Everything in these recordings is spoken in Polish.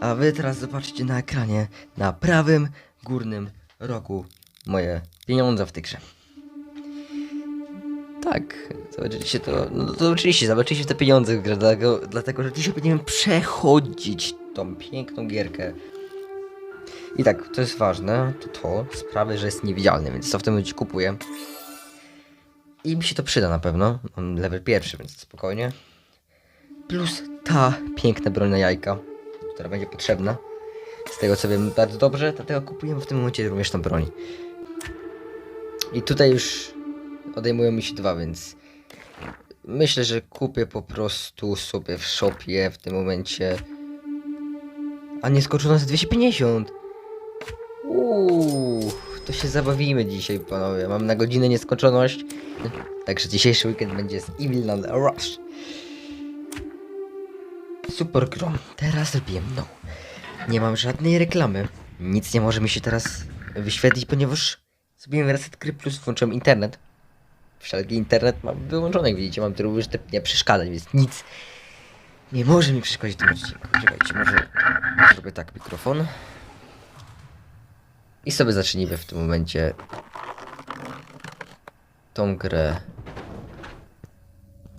A wy teraz zobaczycie na ekranie, na prawym górnym rogu moje pieniądze w tej grze. Tak, zobaczyliście to, no to zobaczyliście, zobaczyliście te pieniądze w grze, dlatego, dlatego że dzisiaj będziemy przechodzić tą piękną gierkę. I tak, to jest ważne, to to, sprawy, że jest niewidzialny, więc to w tym momencie kupuję. I mi się to przyda na pewno, mam level pierwszy, więc spokojnie. Plus ta piękna broń na jajka, która będzie potrzebna. Z tego co wiem bardzo dobrze, dlatego kupujemy w tym momencie również tą broń. I tutaj już odejmują mi się dwa, więc myślę, że kupię po prostu sobie w shopie w tym momencie. A nie za 250. Uuu, to się zabawimy dzisiaj, panowie. Mam na godzinę nieskończoność. Także dzisiejszy weekend będzie z Evil Rush. Super grom. Teraz robiłem no. Nie mam żadnej reklamy. Nic nie może mi się teraz wyświetlić, ponieważ zrobiłem reset gry plus włączyłem internet. Wszelki internet mam wyłączony, jak widzicie, mam również te nie przeszkadzać, więc nic nie może mi przeszkodzić w tym odcinku. Czekajcie, może zrobię tak mikrofon. I sobie zacznijmy w tym momencie tą grę.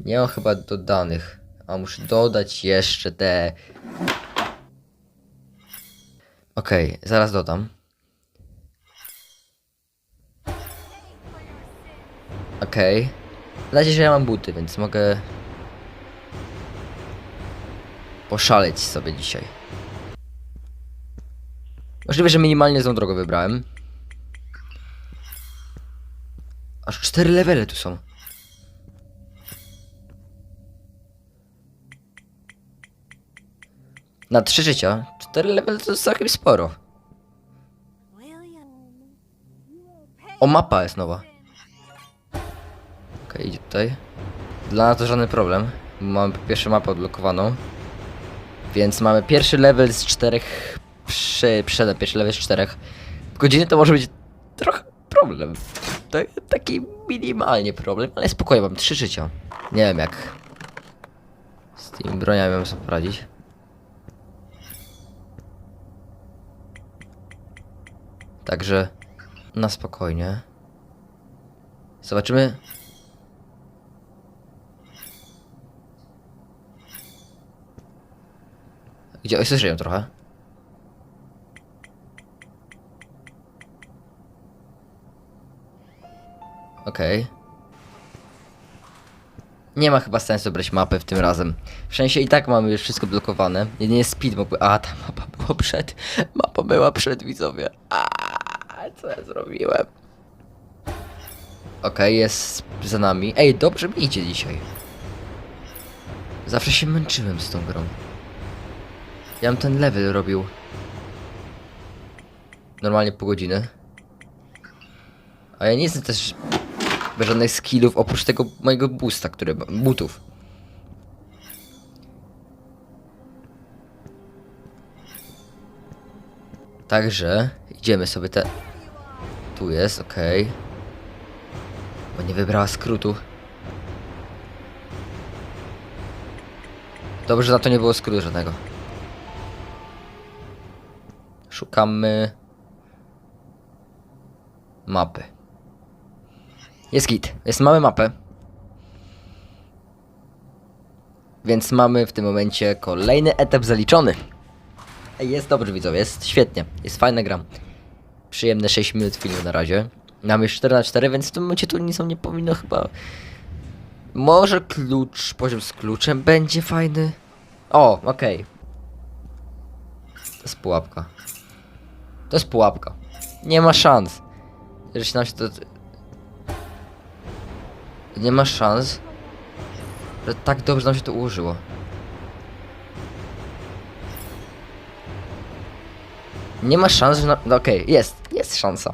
Nie mam chyba dodanych. A muszę dodać jeszcze te. Okej, zaraz dodam. Okej. Okay. że ja mam buty, więc mogę poszaleć sobie dzisiaj. Możliwe, że minimalnie złą drogę wybrałem. Aż cztery levele tu są. Na trzy życia. Cztery levele to jest całkiem sporo. O, mapa jest nowa. Okej, idzie tutaj. Dla nas to żaden problem. Mamy pierwszą mapę odblokowaną. Więc mamy pierwszy level z czterech. Przy, przyszedłem pierwszy level z czterech. W godzinie to może być trochę problem. To taki minimalnie problem, ale spokojnie, mam trzy życia. Nie wiem jak z tymi broniami mam sobie poradzić. Także na spokojnie. Zobaczymy. Gdzie? Oj, słyszę ją trochę. Okej. Nie ma chyba sensu brać mapy w tym razem. W sensie i tak mamy już wszystko blokowane. Jedynie speed mógłby... A, ta mapa była przed... Mapa była przed, widzowie. A, co ja zrobiłem? Okej, jest za nami. Ej, dobrze mi idzie dzisiaj. Zawsze się męczyłem z tą grą. Ja bym ten level robił. Normalnie pół godziny. A ja nie jestem też bez żadnych skillów oprócz tego mojego boosta, który butów. Także idziemy sobie te. Tu jest, okej. Bo nie wybrała skrótu. Dobrze, że na to nie było skrótu żadnego. Szukamy mapy. Jest git. Jest, mamy mapę. Więc mamy w tym momencie kolejny etap zaliczony. Jest dobrze widzowie, jest świetnie. Jest fajna gra. Przyjemne 6 minut filmu na razie. Mamy już 4 na 4, więc w tym momencie tu nic nie powinno chyba... Może klucz, poziom z kluczem będzie fajny. O, okej. To jest pułapka. To jest pułapka. Nie ma szans. Że nam się to... Nie ma szans, że tak dobrze nam się to ułożyło. Nie ma szans, że na... No okej, jest, jest szansa.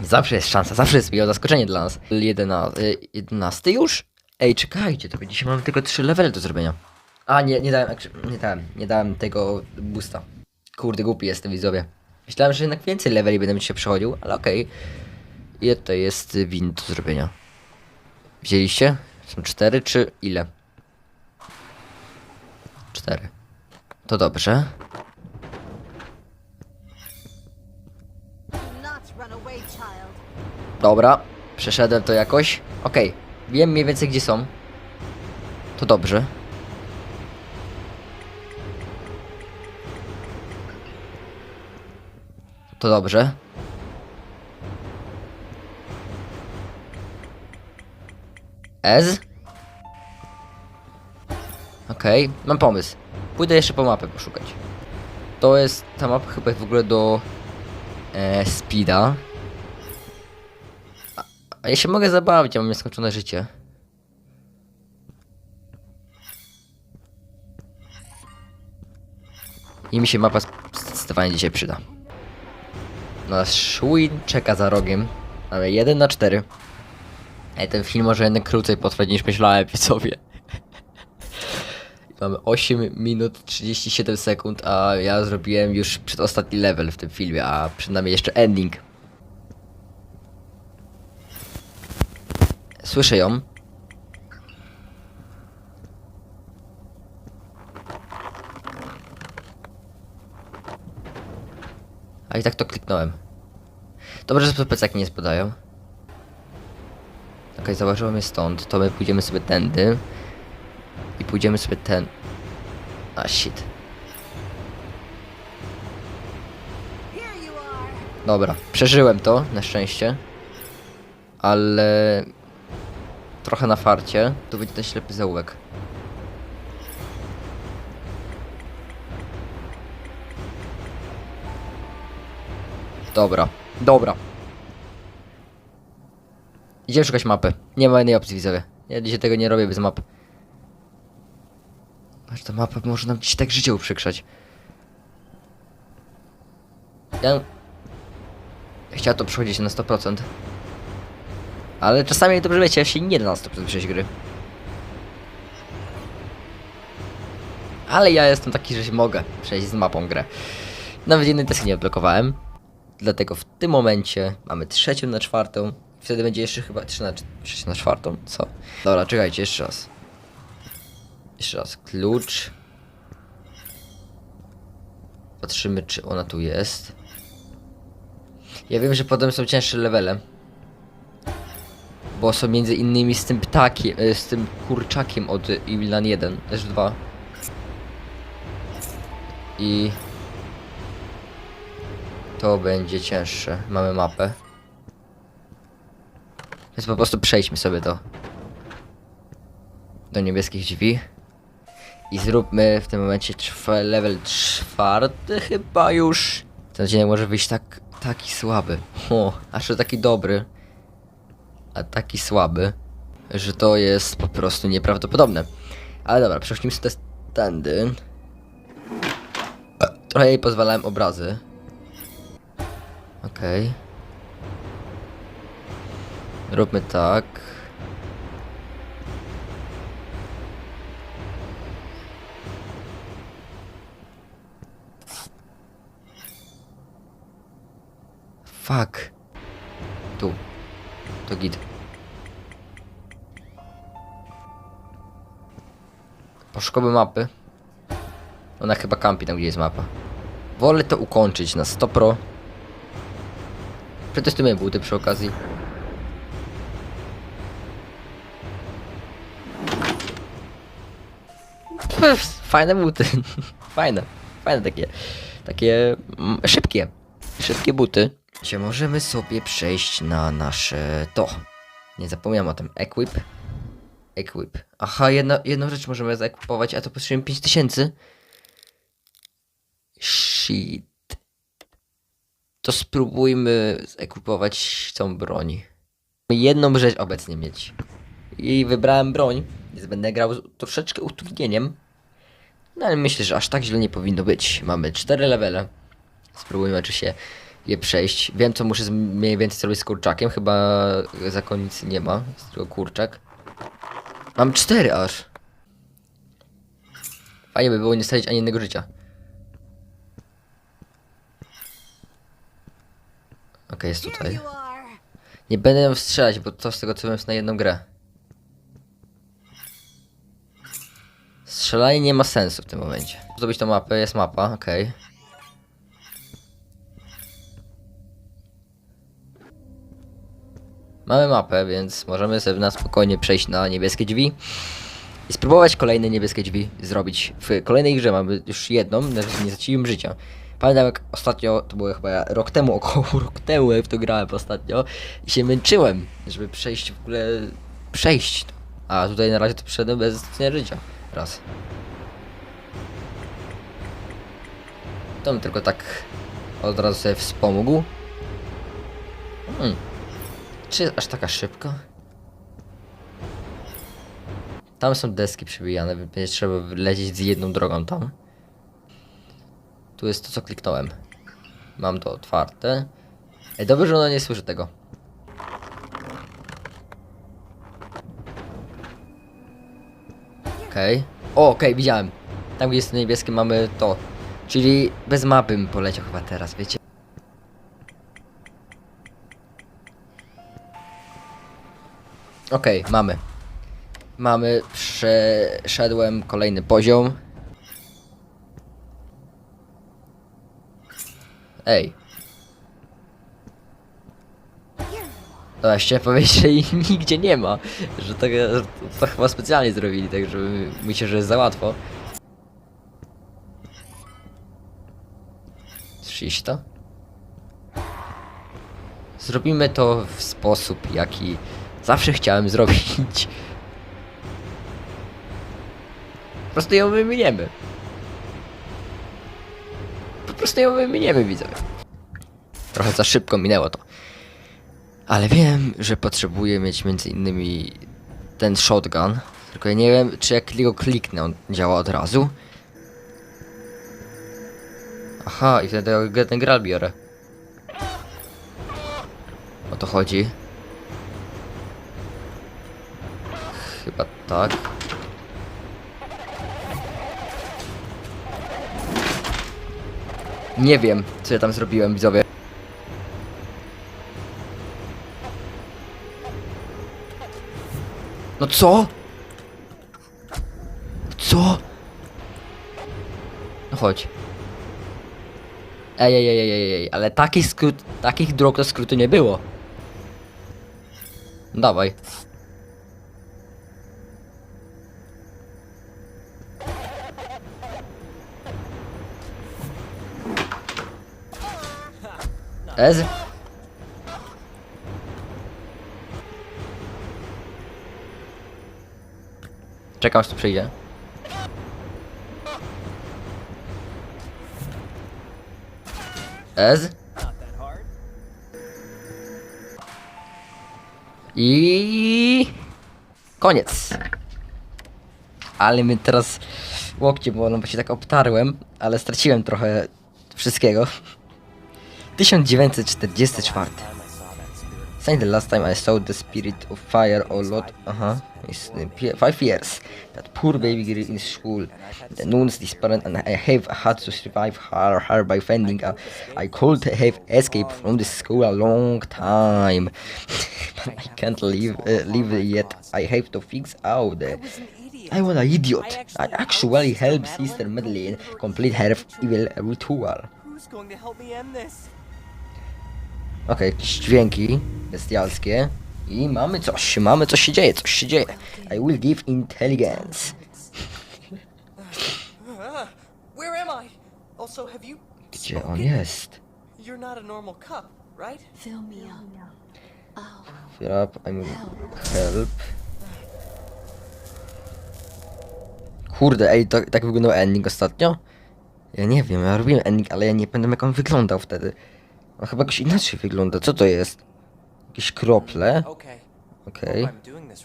Zawsze jest szansa, zawsze jest miłe zaskoczenie dla nas. 11, y, 11 już? Ej, czekajcie, to dzisiaj mamy tylko 3 levely do zrobienia. A, nie, nie dałem, nie dałem, nie dałem tego boosta. Kurde, głupi jestem, widzowie. Myślałem, że jednak więcej leveli będę się przechodził, ale okej. Ile tutaj jest y, win do zrobienia? Wzięliście? Są cztery czy ile? Cztery. To dobrze. Dobra, przeszedłem to jakoś. Okej, wiem mniej więcej gdzie są. To dobrze. To dobrze. Ez? Okej, mam pomysł. Pójdę jeszcze po mapę poszukać. To jest, ta mapa chyba jest w ogóle do e, Speeda. A, ja się mogę zabawić, ja mam nieskończone życie. I mi się mapa zdecydowanie dzisiaj przyda. Nasz win czeka za rogiem. Mamy 1 na 4. Ej, ten film może jednak krócej potrwać niż myślałem, widzowie. Mamy 8 minut 37 sekund, a ja zrobiłem już przedostatni level w tym filmie, a przed nami jeszcze ending. Słyszę ją. A i tak to kliknąłem. Dobrze, że plecaki nie spadają. Okej, zauważyłem je stąd, to my pójdziemy sobie tędy. I pójdziemy sobie ten... A, shit. Dobra, przeżyłem to, na szczęście. Ale... Trochę na farcie. To będzie ten ślepy zaułek. Dobra, dobra. Idziemy szukać mapy. Nie ma innej opcji, widzowie. Ja dzisiaj tego nie robię bez mapy. Aż ta mapa może nam dziś tak życie uprzykrzać. Ja... Chciałem to przechodzić na 100%. Ale czasami, dobrze wiecie, się nie da na 100% przejść gry. Ale ja jestem taki, że się mogę przejść z mapą grę. Nawet jednej deski nie odblokowałem. Dlatego w tym momencie mamy trzecią na czwartą. Wtedy będzie jeszcze chyba 3 na, trzecią na czwartą. Co? Dobra, czekajcie, jeszcze raz. Jeszcze raz, klucz. Patrzymy, czy ona tu jest. Ja wiem, że potem są cięższe levele. Bo są między innymi z tym ptakiem, e, z tym kurczakiem od Ilan 1, też 2. I... To będzie cięższe. Mamy mapę. Więc po prostu przejdźmy sobie do... Do niebieskich drzwi. I zróbmy w tym momencie level czwarty chyba już. Ten odcinek może wyjść tak, taki słaby. O, aż taki dobry. Taki słaby, że to jest po prostu nieprawdopodobne. Ale dobra, przechodzimy sobie tędy. Trochę jej pozwalałem obrazy. Okej. Róbmy tak. Fuck. Tu. To git. Poszukamy mapy. Ona chyba kampi tam, gdzie jest mapa. Wolę to ukończyć na 100 pro. Przetestujemy buty przy okazji. Pff, Fajne buty. Fajne. Fajne takie. Takie mm, szybkie. Szybkie buty. Gdzie możemy sobie przejść na nasze to. Nie zapomniałem o tym. Equip. Equip. Aha, jedna, jedną rzecz możemy zaekwipować, a to potrzebujemy 5000. Shit. To spróbujmy zekwipować tą broń. Jedną rzecz obecnie mieć. I wybrałem broń, więc będę grał z troszeczkę utrudnieniem. No ale myślę, że aż tak źle nie powinno być. Mamy 4 levele. Spróbujmy, czy się je przejść. Wiem, co muszę mniej więcej zrobić z kurczakiem. Chyba zakonnicy nie ma. Z tego kurczak. Mam 4 aż. Fajnie by było nie stracić ani jednego życia. Okej, jest tutaj. Nie będę ją strzelać, bo to z tego co wiem jest na jedną grę. Strzelanie nie ma sensu w tym momencie. Zdobyć tą mapę, jest mapa, okej. Mamy mapę, więc możemy sobie na spokojnie przejść na niebieskie drzwi i spróbować kolejne niebieskie drzwi zrobić. W kolejnej grze mamy już jedną, nawet nie straciłem życia. Pamiętam jak ostatnio, to było chyba rok temu, około rok temu jak to grałem ostatnio i się męczyłem, żeby przejść w ogóle, przejść. A tutaj na razie to przeszedłem bez stracenia życia. Raz. To bym tylko tak od razu sobie wspomógł. Hmm. Czy aż taka szybko? Tam są deski przybijane, więc będzie trzeba lecieć z jedną drogą tam. Tu jest to, co kliknąłem. Mam to otwarte. Ej, dobrze, że ona nie słyszy tego. Okej. O, okej, widziałem. Tam, gdzie jest to niebieskie, mamy to. Czyli bez mapy bym poleciał chyba teraz, wiecie? Okej, mamy. Mamy, przeszedłem kolejny poziom. Ej. No właśnie powiedzieć, że ich nigdzie nie ma. Że to, to chyba specjalnie zrobili, tak żeby myślę, że jest za łatwo. Słyszysz to? Zrobimy to w sposób, jaki zawsze chciałem zrobić. Po prostu ją wymieniemy. Po prostu ją wymieniemy, widzowie. Trochę za szybko minęło to. Ale wiem, że potrzebuję mieć między innymi ten shotgun. Tylko ja nie wiem, czy jak go kliknę, on działa od razu. Aha, i wtedy ten gral biorę. O to chodzi. Chyba tak. Nie wiem, co ja tam zrobiłem, widzowie. No co? Co? No chodź. Ej, ej, ej, ej, ej, ale taki skrót, takich dróg to skrótu nie było. Dawaj. Ez? Czekam aż tu przyjdzie. Ez? I koniec. Ale my teraz łokcie bolą, bo się tak obtarłem, ale straciłem trochę wszystkiego. 1944. Since the last time I saw the spirit of fire or lot, uh-huh, it's uh, five years. That poor baby girl in school. The noon's disparate and I have had to survive her, her by fending. Uh, I could have escaped from this school a long time. but I can't leave, uh, leave yet. I have to fix out. Uh, I was an idiot. I actually helped Sister Madeleine complete her evil ritual. Who's going to help me end this? Okej, jakieś dźwięki bestialskie. I mamy coś, mamy coś się dzieje, coś się dzieje. I will give intelligence. Where am I? Also, have you? Gdzie on jest? You're not a normal cup, right? Fill me up. Oh, Fill up, I'm help. Kurde, ej, to, tak wyglądał ending ostatnio? Ja nie wiem, ja robiłem ending, ale ja nie pamiętam jak on wyglądał wtedy. On chyba jakoś inaczej wygląda, co to jest? Jakieś krople? Okej.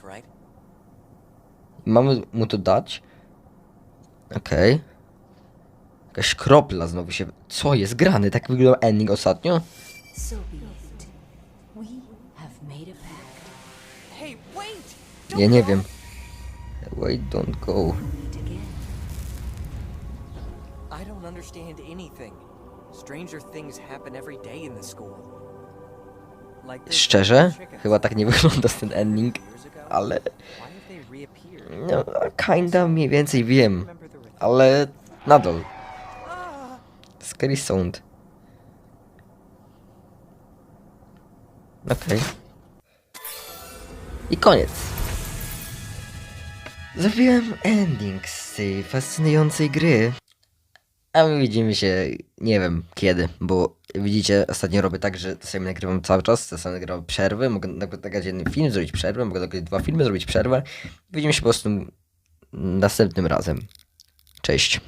Right. Mamy mu to dać. Okej. Jakaś kropla znowu się... Co jest grany? Tak wyglądał ending ostatnio? so be it. We have made a pact. Hey, wait! Ja nie wiem. Wait, don't go. Meet again. I don't understand anything. Stranger things happen every day in the school. Like this Szczerze? Chyba tak nie wygląda ten ending, ale... No, kinda mniej więcej wiem. Ale nadal. Scary sound. Okej. I koniec. Zrobiłem ending z tej fascynującej gry. A my widzimy się, nie wiem kiedy, bo widzicie, ostatnio robię tak, że czasami nagrywam cały czas, czasami nagrywam przerwy, mogę nagrać jeden film, zrobić przerwę, mogę nagrać dwa filmy, zrobić przerwę. Widzimy się po prostu następnym razem. Cześć.